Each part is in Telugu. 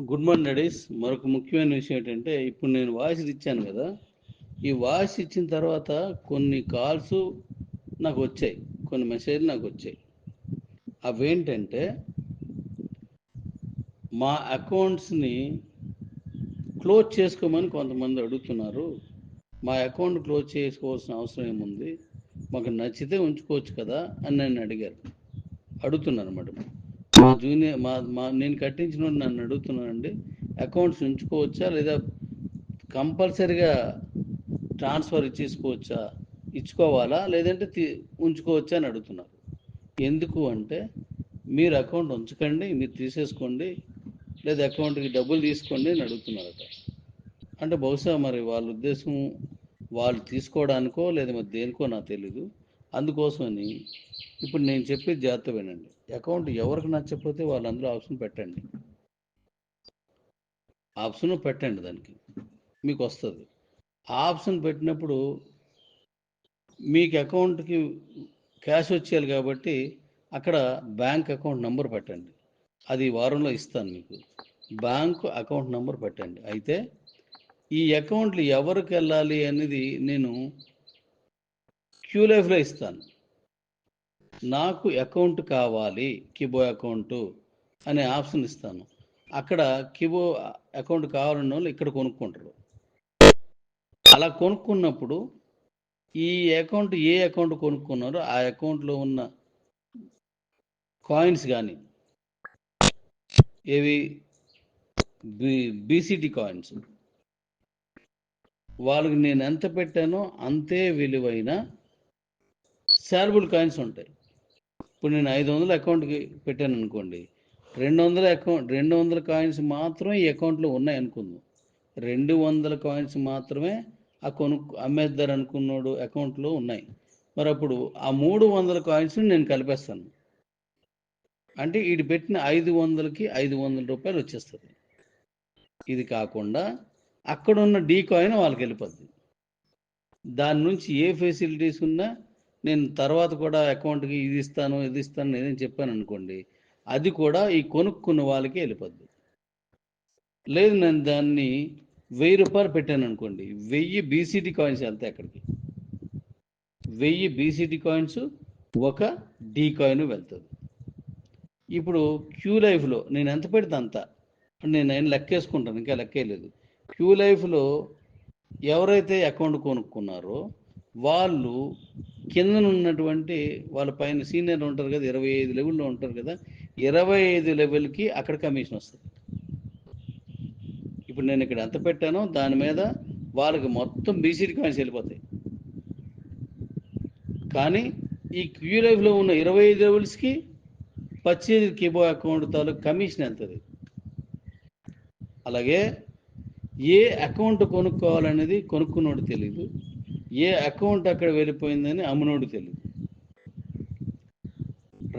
Good morning daddy's. మరొక ముఖ్యమైన విషయం ఏంటంటే ఇప్పుడు నేను వాయిస్ ఇచ్చాను కదా ఈ వాయిస్ ఇచ్చిన తర్వాత కొన్ని కాల్స్ నాకు వచ్చాయి కొన్ని మెసేజ్లు నాకు వచ్చాయి. అవేంటంటే మా అకౌంట్స్ని క్లోజ్ చేసుకోమని కొంతమంది అడుగుతున్నారు. మా అకౌంట్ క్లోజ్ చేసుకోవాల్సిన అవసరం ఏముంది? మాకు నచ్చితే ఉంచుకోవచ్చు కదా అని నన్ను అడిగారు. అడుగుతున్నారు మేడం మా జూనియర్ మా మా నేను కట్టించిన నన్ను అడుగుతున్నానండి అకౌంట్స్ ఉంచుకోవచ్చా లేదా కంపల్సరిగా ట్రాన్స్ఫర్ ఇచ్చేసుకోవచ్చా ఇచ్చుకోవాలా లేదంటే తీ- ఉంచుకోవచ్చా అని అడుగుతున్నారు. ఎందుకు అంటే మీరు అకౌంట్ ఉంచకండి మీరు తీసేసుకోండి లేదా అకౌంట్కి డబ్బులు తీసుకోండి అని అడుగుతున్నారట. అంటే బహుశా మరి వాళ్ళ ఉద్దేశం వాళ్ళు తీసుకోవడానికో లేదా మరి దేనికో నాకు తెలీదు. అందుకోసమని ఇప్పుడు నేను చెప్పేది జాగ్రత్త వినండి అకౌంట్ ఎవరికి నచ్చకపోతే వాళ్ళందరూ ఆప్షన్ పెట్టండి. ఆప్షన్ పెట్టండి దానికి. మీకు వస్తుంది. ఆప్షన్ పెట్టినప్పుడు మీకు అకౌంట్కి క్యాష్ వచ్చేయాలి కాబట్టి అక్కడ బ్యాంక్ అకౌంట్ నెంబర్ పెట్టండి. అది వారంలో ఇస్తాను మీకు. బ్యాంక్ అకౌంట్ నెంబర్ పెట్టండి. అయితే ఈ అకౌంట్లు ఎవరికి వెళ్ళాలి అనేది నేను క్యూ లైఫ్లో ఇస్తాను. నాకు అకౌంట్ కావాలి కిబో అకౌంట్ అనే ఆప్షన్ ఇస్తాను. అక్కడ కిబో అకౌంట్ కావాలన్న వాళ్ళు ఇక్కడ కొనుక్కుంటారు. అలా కొనుక్కున్నప్పుడు ఈ అకౌంట్ ఏ అకౌంట్ కొనుక్కున్నారో ఆ అకౌంట్లో ఉన్న కాయిన్స్ కానీ ఏవి? BCT coins. వాళ్ళకి నేను ఎంత పెట్టానో అంతే విలువైన శారబుల్ కాయిన్స్ ఉంటాయి. ఇప్పుడు నేను ఐదు వందల అకౌంట్కి పెట్టాను అనుకోండి రెండు వందల అకౌంట్ రెండు వందల కాయిన్స్ మాత్రమే ఈ అకౌంట్లో ఉన్నాయి అనుకుందాం. రెండు వందల కాయిన్స్ మాత్రమే ఆ కొను అమ్మేద్దారు అనుకున్నాడు అకౌంట్లో ఉన్నాయి. మరి అప్పుడు ఆ మూడు వందల కాయిన్స్ని నేను కలిపేస్తాను. అంటే వీడు పెట్టిన ఐదు వందలకి ఐదు వందల రూపాయలు వచ్చేస్తుంది. ఇది కాకుండా అక్కడ ఉన్న డీ కాయిన్ వాళ్ళకి వెళ్ళిపోద్ది దాని నుంచి ఏ ఫెసిలిటీస్ ఉన్నా నేను తర్వాత కూడా అకౌంట్కి ఇది ఇస్తాను ఇది ఇస్తాను ఏదైనా చెప్పాను అనుకోండి అది కూడా ఈ కొనుక్కున్న వాళ్ళకి వెళ్ళిపోద్ది. లేదు నేను దాన్ని వెయ్యి రూపాయలు పెట్టాను అనుకోండి వెయ్యి బీసీటీ కాయిన్స్ వెళ్తాయి అక్కడికి. వెయ్యి బీసీటీ కాయిన్స్ ఒక డీ కాయిన్ వెళ్తుంది. ఇప్పుడు క్యూ లైఫ్లో నేను ఎంత పెడితే అంత నేను ఆయన లెక్కేసుకుంటాను ఇంకా లెక్కేయలేదు క్యూ లైఫ్లో ఎవరైతే అకౌంట్ కొనుక్కున్నారో వాళ్ళు కింద ఉన్నటువంటి వాళ్ళ పైన సీనియర్ ఉంటారు కదా ఇరవై ఐదు లెవెల్లో ఉంటారు కదా ఇరవై ఐదు లెవెల్కి అక్కడ కమిషన్ వస్తుంది. ఇప్పుడు నేను ఇక్కడ ఎంత పెట్టానో దాని మీద వాళ్ళకి మొత్తం బీసీడీ కాయిన్స్ వెళ్ళిపోతాయి. కానీ ఈ క్యూ లైఫ్లో ఉన్న ఇరవై ఐదు లెవెల్స్కి పచ్చేది కిబో అకౌంట్ తాలూకు కమిషన్ ఎంతది? అలాగే ఏ అకౌంట్ కొనుక్కోవాలనేది కొనుక్కున్నోడు తెలియదు ఏ అకౌంట్ అక్కడ వెళ్ళిపోయిందని అమ్మునోడు తెలియదు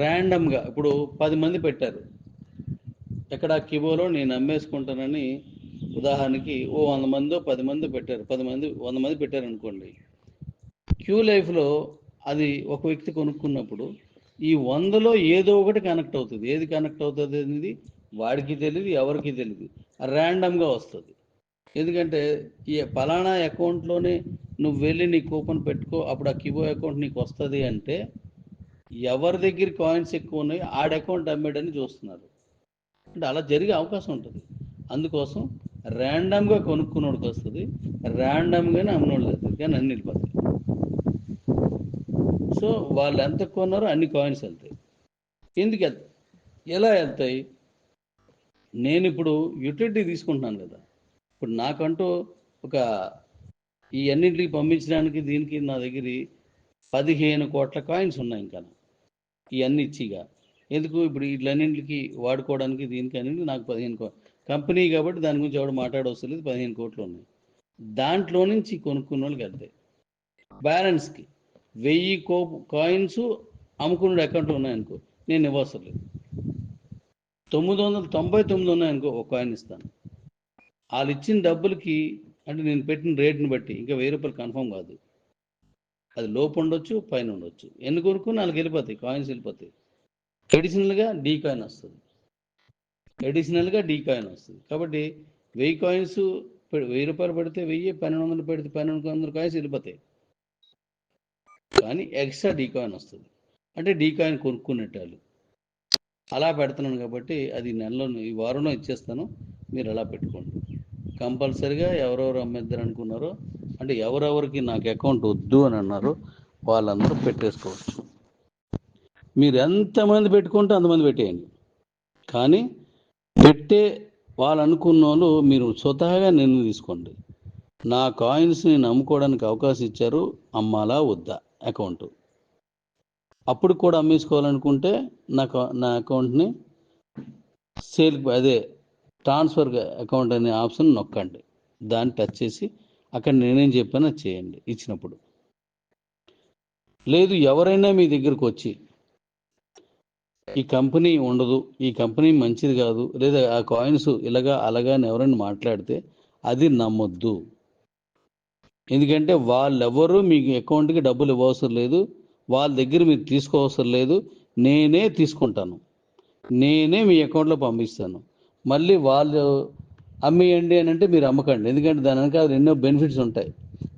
ర్యాండమ్గా ఇప్పుడు పది మంది పెట్టారు. ఎక్కడ కిబోలో నేను అమ్మేసుకుంటానని ఉదాహరణకి ఓ వంద మందో పది మంది పెట్టారు. పది మంది వంద మంది పెట్టారు అనుకోండి క్యూ లైఫ్లో అది ఒక వ్యక్తి కొనుక్కున్నప్పుడు ఈ వందలో ఏదో ఒకటి కనెక్ట్ అవుతుంది. ఏది కనెక్ట్ అవుతుంది అనేది వాడికి తెలియదు ఎవరికి తెలియదు ర్యాండమ్గా వస్తుంది. ఎందుకంటే ఈ పలానా అకౌంట్లోనే నువ్వు వెళ్ళి నీ కూపన్ పెట్టుకో అప్పుడు ఆ కిబో అకౌంట్ నీకు వస్తుంది అంటే ఎవరి దగ్గర కాయిన్స్ ఎక్కువ ఉన్నాయి ఆడ అకౌంట్ అమ్మేడని చూస్తున్నారు. అంటే అలా జరిగే అవకాశం ఉంటుంది. అందుకోసం ర్యాండమ్గా కొనుక్కున్నోడికి వస్తుంది ర్యాండమ్గానే అమ్మనోడు వెళ్తుంది కానీ అన్ని వెళ్ళిపోతాయి. సో వాళ్ళు ఎంత కొన్నారో అన్ని కాయిన్స్ వెళ్తాయి. ఎందుకు వెళ్తాయి? ఎలా వెళ్తాయి? నేను ఇప్పుడు యూటిలిటీ తీసుకుంటున్నాను కదా. ఇప్పుడు నాకంటూ ఒక ఈ అన్నింటికి పంపించడానికి దీనికి నా దగ్గర పదిహేను కోట్ల కాయిన్స్ ఉన్నాయి ఇంకా. ఈ అన్ని ఇచ్చిగా. ఎందుకు? ఇప్పుడు వీటిలన్నింటికి వాడుకోవడానికి దీనికి అన్నింటికి నాకు పదిహేను కంపెనీ కాబట్టి దాని గురించి ఎవడు మాట్లాడవసలేదు పదిహేను కోట్లు ఉన్నాయి. దాంట్లో నుంచి కొనుక్కున్న వాళ్ళకి వెళ్తాయి బ్యాలెన్స్కి వెయ్యి కో కాయిన్స్ అమ్ముకున్న అకౌంట్లో ఉన్నాయనుకో నేను ఇవ్వసలేదు లేదు. తొమ్మిది వందల తొంభై తొమ్మిది ఉన్నాయనుకో ఒక కాయిన్ ఇస్తాను. వాళ్ళు ఇచ్చిన డబ్బులకి అంటే నేను పెట్టిన రేట్ని బట్టి ఇంకా వెయ్యి రూపాయలు కన్ఫర్మ్ కాదు. అది లోపు ఉండొచ్చు పైన ఉండొచ్చు. ఎన్ని కొరకు నాలుగు వెళ్ళిపోతాయి కాయిన్స్ వెళ్ళిపోతాయి. ట్రెడిషనల్గా డీ కాయిన్ వస్తుంది. అడిషనల్గా డీ కాయిన్ వస్తుంది. కాబట్టి వెయ్యి కాయిన్స్ పె- వెయ్యి రూపాయలు పెడితే వెయ్యి పన్నెండు వందలు పెడితే పన్నెండు వందల కాయిన్స్ వెళ్ళిపోతాయి. కానీ ఎక్స్ట్రా డీ కాయిన్ వస్తుంది. అంటే డీ కాయిన్ కొనుక్కునేటాలు అలా పెడుతున్నాను కాబట్టి అది నెలలో ఈ వారంలో ఇచ్చేస్తాను. మీరు అలా పెట్టుకోండి. కంపల్సరిగా ఎవరెవరు అమ్మిద్దరు అనుకున్నారో అంటే ఎవరెవరికి నాకు అకౌంట్ వద్దు అని అన్నారు వాళ్ళందరూ పెట్టేసుకోవచ్చు. మీరు ఎంతమంది పెట్టుకుంటే అంతమంది పెట్టేయండి. కానీ పెట్టే వాళ్ళు అనుకున్న వాళ్ళు మీరు స్వతహాగా నిర్ణయం తీసుకోండి. నా కాయిన్స్ నేను అమ్ముకోవడానికి అవకాశం ఇచ్చారు అమ్మాలా వద్దా అకౌంట్? అప్పుడు కూడా అమ్మేసుకోవాలనుకుంటే నాకు నా అకౌంట్ని సేల్ అదే ట్రాన్స్ఫర్ అకౌంట్ అనే ఆప్షన్ నొక్కండి. దాన్ని టచ్ చేసి అక్కడ నేనేం చెప్పానో అది చేయండి ఇచ్చినప్పుడు. లేదు ఎవరైనా మీ దగ్గరకు వచ్చి ఈ కంపెనీ ఉండదు ఈ కంపెనీ మంచిది కాదు లేదా ఆ కాయిన్స్ ఇలాగా అలాగా అని ఎవరైనా మాట్లాడితే అది నమ్మొద్దు. ఎందుకంటే వాళ్ళెవరూ మీ అకౌంట్కి డబ్బులు ఇవ్వవసరం లేదు వాళ్ళ దగ్గర మీరు తీసుకోవసరం లేదు నేనే తీసుకుంటాను. నేనే మీ అకౌంట్లో పంపిస్తాను. మళ్ళీ వాళ్ళు అమ్మేయండి అని అంటే మీరు అమ్మకండి. ఎందుకంటే దాని వెనకాల ఎన్నో బెనిఫిట్స్ ఉంటాయి.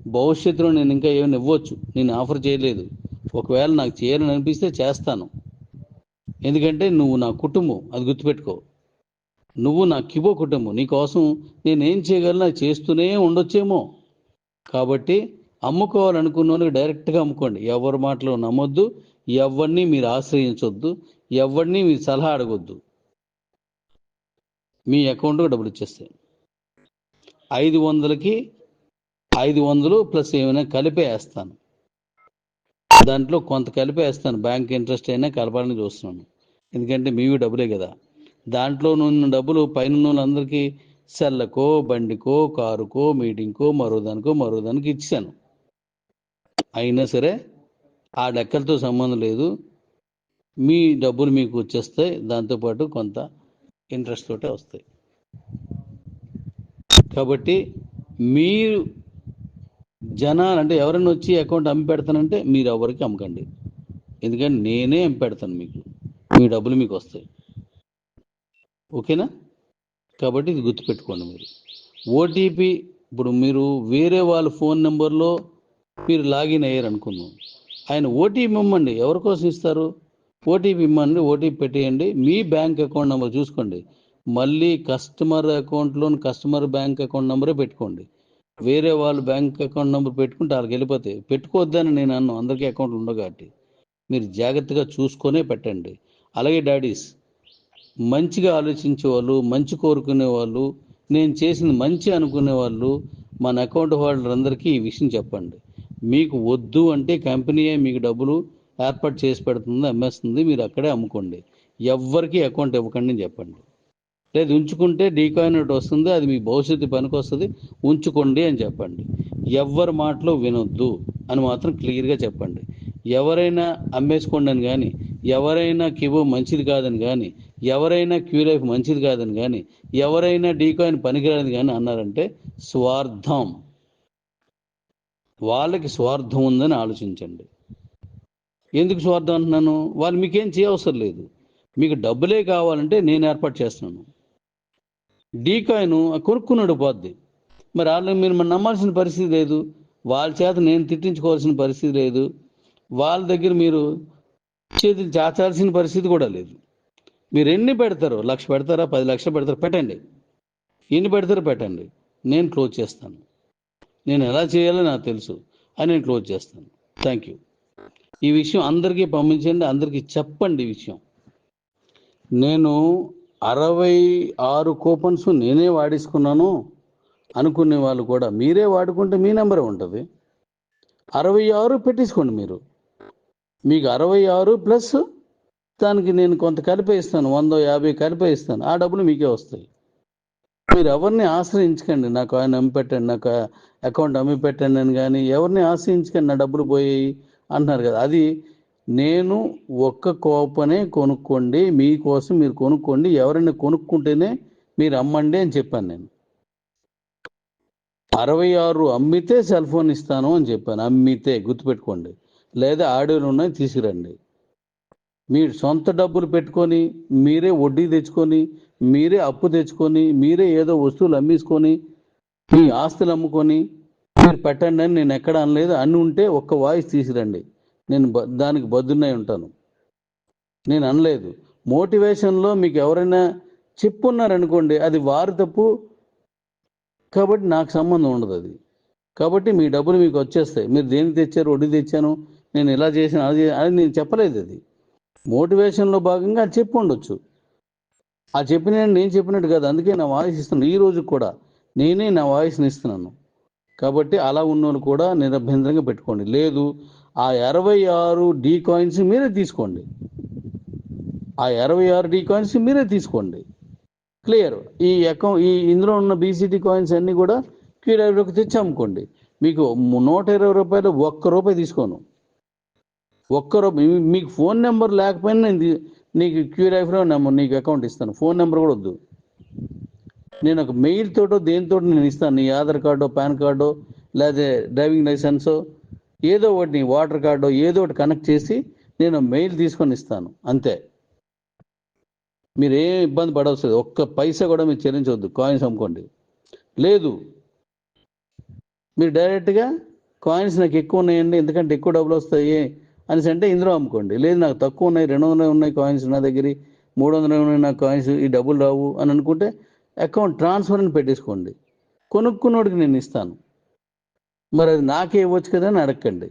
భవిష్యత్తులో నేను ఇంకా ఏమైనా ఇవ్వచ్చు. నేను ఆఫర్ చేయలేదు. ఒకవేళ నాకు చేయాలని అనిపిస్తే చేస్తాను. ఎందుకంటే నువ్వు నా కుటుంబం. అది గుర్తుపెట్టుకో. నువ్వు నా కిబో కుటుంబం. నీకోసం నేను ఏం చేయగలను? అది చేస్తూనే ఉండొచ్చేమో. కాబట్టి అమ్ముకోవాలనుకున్న వాళ్ళకి డైరెక్ట్గా అమ్ముకోండి. ఎవరి మాటలు నమ్మొద్దు. ఎవరిని మీరు ఆశ్రయించొద్దు. ఎవరిని మీరు సలహా అడగొద్దు. మీ అకౌంట్కి డబ్బులు ఇచ్చేస్తాయి ఐదు వందలకి ఐదు వందలు ప్లస్ ఏమైనా కలిపే వేస్తాను. దాంట్లో కొంత కలిపే వేస్తాను. బ్యాంక్ ఇంట్రెస్ట్ అయినా కలపాలని చూస్తున్నాను. ఎందుకంటే మీవి డబ్బులే కదా. దాంట్లో నున్న డబ్బులు పైన వాళ్ళందరికీ సెల్లకో బండికో కారుకో మీటింగ్కో మరో దానికో మరో దానికి ఇచ్చాను అయినా సరే ఆ లెక్కలతో సంబంధం లేదు. మీ డబ్బులు మీకు వచ్చేస్తాయి. దాంతోపాటు కొంత ఇంట్రెస్ట్ తోటే వస్తాయి. కాబట్టి మీరు జనాలు అంటే ఎవరైనా వచ్చి అకౌంట్ అమ్మి పెడతానంటే మీరు ఎవరికి అమ్మకండి. ఎందుకంటే నేనే అమ్మి పెడతాను మీకు. మీ డబ్బులు మీకు వస్తాయి. ఓకేనా? కాబట్టి ఇది గుర్తుపెట్టుకోండి మీరు. ఓటీపీ ఇప్పుడు మీరు వేరే వాళ్ళ ఫోన్ నెంబర్లో మీరు లాగిన్ అయ్యారు అనుకుందాం ఆయన ఓటీపీ ఇమ్మండి. ఎవరి కోసం ఇస్తారు? ఓటీపీ ఇమ్మండి ఓటీపీ పెట్టేయండి. మీ బ్యాంక్ అకౌంట్ నెంబర్ చూసుకోండి. మళ్ళీ కస్టమర్ అకౌంట్లో కస్టమర్ బ్యాంక్ అకౌంట్ నెంబరే పెట్టుకోండి. వేరే వాళ్ళు బ్యాంక్ అకౌంట్ నెంబర్ పెట్టుకుంటే వాళ్ళకి వెళ్ళిపోతాయి. పెట్టుకోవద్దని నేను అన్ను. అందరికీ అకౌంట్లు ఉండవు కాబట్టి. మీరు జాగ్రత్తగా చూసుకొనే పెట్టండి. అలాగే డాడీస్ మంచిగా ఆలోచించే వాళ్ళు మంచి కోరుకునే వాళ్ళు నేను చేసింది మంచి అనుకునే వాళ్ళు మన అకౌంట్ హోల్డర్ అందరికీ ఈ విషయం చెప్పండి. మీకు వద్దు అంటే కంపెనీయే మీకు డబ్బులు. ఏర్పాటు చేసి పెడుతుంది అమ్మేస్తుంది మీరు అక్కడే అమ్ముకోండి. ఎవ్వరికీ అకౌంట్ ఇవ్వకండి అని చెప్పండి. లేదు ఉంచుకుంటే డీకాయిన్ ఒకటి వస్తుంది అది మీ భవిష్యత్తు పనికి వస్తుంది ఉంచుకోండి అని చెప్పండి. ఎవ్వరి మాటలు వినొద్దు అని మాత్రం క్లియర్గా చెప్పండి. ఎవరైనా అమ్మేసుకోండి అని కానీ ఎవరైనా కివో మంచిది కాదని కానీ ఎవరైనా క్యూ లైఫ్ మంచిది కాదని కానీ ఎవరైనా డీకాయిన్ పనికిరాదని కానీ అన్నారంటే స్వార్థం. వాళ్ళకి స్వార్థం ఉందని ఆలోచించండి. ఎందుకు స్వార్థం అంటున్నాను? వాళ్ళు మీకేం చేయవసరం లేదు. మీకు డబ్బులే కావాలంటే నేను ఏర్పాటు చేస్తున్నాను. డీకాయిన్ కొనుక్కున్నాడు పోద్ది. మరి వాళ్ళని మీరు మరి నమ్మాల్సిన పరిస్థితి లేదు. వాళ్ళ చేత నేను తిట్టించుకోవాల్సిన పరిస్థితి లేదు. వాళ్ళ దగ్గర మీరు చేతులు చాచాల్సిన పరిస్థితి కూడా లేదు. మీరు ఎన్ని పెడతారో లక్ష పెడతారా పది లక్షలు పెడతారు పెట్టండి. ఎన్ని పెడతారో పెట్టండి. నేను క్లోజ్ చేస్తాను. నేను ఎలా చేయాలో నాకు తెలుసు. అని నేను క్లోజ్ చేస్తాను. థ్యాంక్ యూ ఈ విషయం అందరికీ పంపించండి అందరికీ చెప్పండి ఈ విషయం. నేను అరవై ఆరు కూపన్స్ నేనే వాడేసుకున్నాను అనుకునే వాళ్ళు కూడా మీరే వాడుకుంటే మీ నెంబరే ఉంటుంది. అరవై ఆరు పెట్టేసుకోండి మీరు. మీకు అరవై ఆరు ప్లస్ దానికి నేను కొంత కలిపే ఇస్తాను వంద యాభై కలిపే ఇస్తాను ఆ డబ్బులు మీకే వస్తాయి. మీరు ఎవరిని ఆశ్రయించకండి నాకు ఆయన అమ్మి పెట్టండి నాకు అకౌంట్ అమ్మి పెట్టండి అని కానీ ఎవరిని ఆశ్రయించకండి నా డబ్బులు పోయాయి అంటున్నారు కదా. అది నేను ఒక్క కోపనే కొనుక్కోండి మీకోసం మీరు కొనుక్కోండి ఎవరైనా కొనుక్కుంటేనే మీరు అమ్మండి అని చెప్పాను నేను. అరవై ఆరు అమ్మితే సెల్ ఫోన్ ఇస్తాను అని చెప్పాను. అమ్మితే గుర్తుపెట్టుకోండి. లేదా ఆడియోలు ఉన్నాయి తీసుకురండి. మీరు సొంత డబ్బులు పెట్టుకొని మీరే వడ్డీ తెచ్చుకొని మీరే అప్పు తెచ్చుకొని మీరే ఏదో వస్తువులు అమ్మేసుకొని మీ ఆస్తులు అమ్ముకొని మీరు పెట్టండి అని నేను ఎక్కడ అనలేదు. అని ఉంటే ఒక్క వాయిస్ తీసిరండి. నేను బ- దానికి బద్దున్నై ఉంటాను. నేను అనలేదు. మోటివేషన్లో మీకు ఎవరైనా చెప్పున్నారనుకోండి అది వారి తప్పు. కాబట్టి నాకు సంబంధం ఉండదు అది. కాబట్టి మీ డబ్బులు మీకు వచ్చేస్తాయి. మీరు దేనికి తెచ్చారు వడ్డీ తెచ్చాను నేను ఇలా చేశాను అది అది నేను చెప్పలేదు అది. మోటివేషన్లో భాగంగా అది చెప్పి ఉండొచ్చు. ఆ చెప్పిన నేను చెప్పినట్టు కాదు. అందుకే నా వాయిస్ ఇస్తున్నాను. ఈ రోజు కూడా నేనే నా వాయిస్ని ఇస్తున్నాను. కాబట్టి అలా ఉన్నోళ్ళు కూడా నిరభ్యంతరంగా పెట్టుకోండి. లేదు ఆ ఇరవై ఆరు డీ కాయిన్స్ మీరే తీసుకోండి. ఆ ఇరవై ఆరు డీ కాయిన్స్ మీరే తీసుకోండి. క్లియర్. ఈ అకౌంట్ ఈ ఇందులో ఉన్న బీసీటీ కాయిన్స్ అన్నీ కూడా క్యూడైవ్లోకి తెచ్చి అమ్ముకోండి. మీకు నూట ఇరవై రూపాయలు ఒక్క రూపాయి తీసుకోను. ఒక్క రూపాయి మీకు ఫోన్ నెంబర్ లేకపోయినా నేను నీకు క్యూడైఫ్లో నెంబర్ నీకు అకౌంట్ ఇస్తాను. ఫోన్ నెంబర్ కూడా వద్దు. నేను ఒక మెయిల్ తోటో దేనితో నేను ఇస్తాను. నీ ఆధార్ కార్డో పాన్ కార్డో లేదా డ్రైవింగ్ లైసెన్సో ఏదో ఒకటి నీ వాటర్ కార్డో ఏదో ఒకటి కనెక్ట్ చేసి నేను మెయిల్ తీసుకొని ఇస్తాను. అంతే. మీరు ఏ ఇబ్బంది పడవసలేదు ఒక్క పైసా కూడా మీరు చెల్లించవద్దు. కాయిన్స్ అమ్ముకోండి. లేదు. మీరు డైరెక్ట్గా కాయిన్స్ నాకు ఎక్కువ ఉన్నాయండి ఎందుకంటే ఎక్కువ డబ్బులు వస్తాయి అనేసి అంటే ఇందులో అమ్ముకోండి. లేదు నాకు తక్కువ ఉన్నాయి రెండు వందలు ఉన్నాయి కాయిన్స్ నా దగ్గర మూడు వందలు ఉన్నాయి నా కాయిన్స్ ఈ డబ్బులు రావు అని అనుకుంటే అకౌంట్ ట్రాన్స్ఫర్ అని పెట్టేసుకోండి. కొనుక్కున్నోడికి నేను ఇస్తాను. మరి అది నాకే ఇవ్వచ్చు కదా అని అడగండి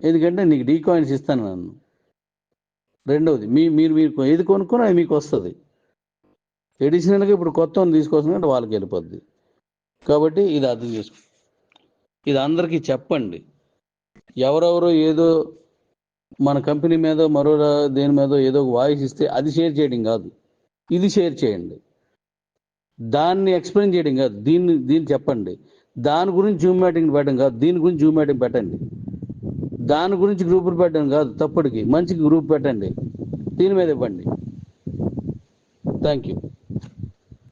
ఎందుకంటే నీకు డీ కాయిన్స్ ఇస్తాను నన్ను. రెండవది మీ మీరు మీరు ఏది కొనుక్కున్నా అది మీకు వస్తుంది. ఎడిషనల్గా ఇప్పుడు కొత్త ఉంది తీసుకొస్తున్నట్టు వాళ్ళకి వెళ్ళిపోద్ది. కాబట్టి ఇది అర్థం చేసుకో ఇది అందరికీ చెప్పండి. ఎవరెవరో ఏదో మన కంపెనీ మీద మరో దేని మీద ఏదో ఒక వాయిస్ ఇస్తే అది షేర్ చేయడం కాదు. ఇది షేర్ చేయండి. దాన్ని ఎక్స్ప్లెయిన్ చేయడం కాదు. దీన్ని దీన్ని చెప్పండి. దాని గురించి జూమ్ మీటింగ్ పెట్టడం కాదు. దీని గురించి జూమ్ మీటింగ్ పెట్టండి. దాని గురించి గ్రూపులు పెట్టడం కాదు. తప్పటికి మంచి గ్రూప్ పెట్టండి. దీని మీద ఇవ్వండి. Thank you